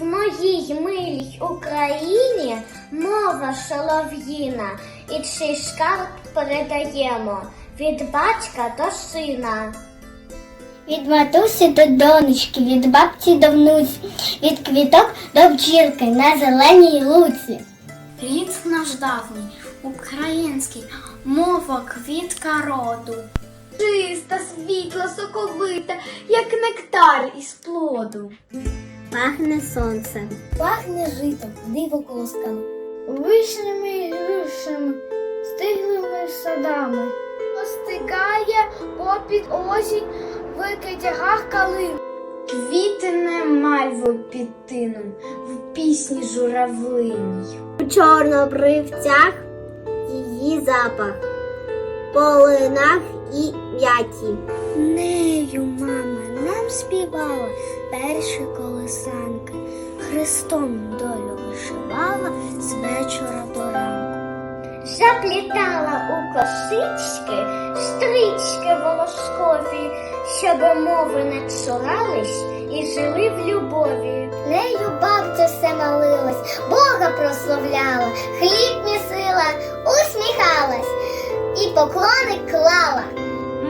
В моїй милій Україні мова шолов'їна і чий шкарб передаємо від батька до сина. Від матусі до донечки, від бабці до внуці, від квіток до бджірки на зеленій луці. Рід наш давній, український, мова квітка роду. Чиста, світла, соковита, як нектар із плоду. Пахне сонце. Пахне житом, диво колосками. Вишнями і грушами, стиглими садами. Остигає попід осінь в китягах калин. Квітине мальво під тином пісні журавлиній. У чорнобривцях її запах, полинах і м'яті. Нею мама нам співала перші колесанки, Христом долю вишивала з вечора до ранку. Заплітала у косички стрічки волоскові, щоб мови не цурались і жили в любові. Нею Бога прославляла, хліб місила, усміхалась і поклони клала.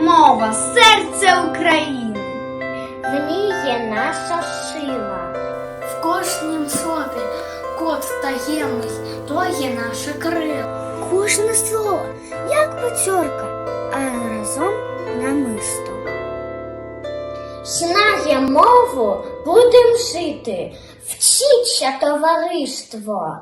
Мова серця України. В ній є наша сила. В кожнім слові код таємний, то є наше крило. Кожне слово, як печорка, а разом намисто. Своє мову будем жити, вчіться товариство.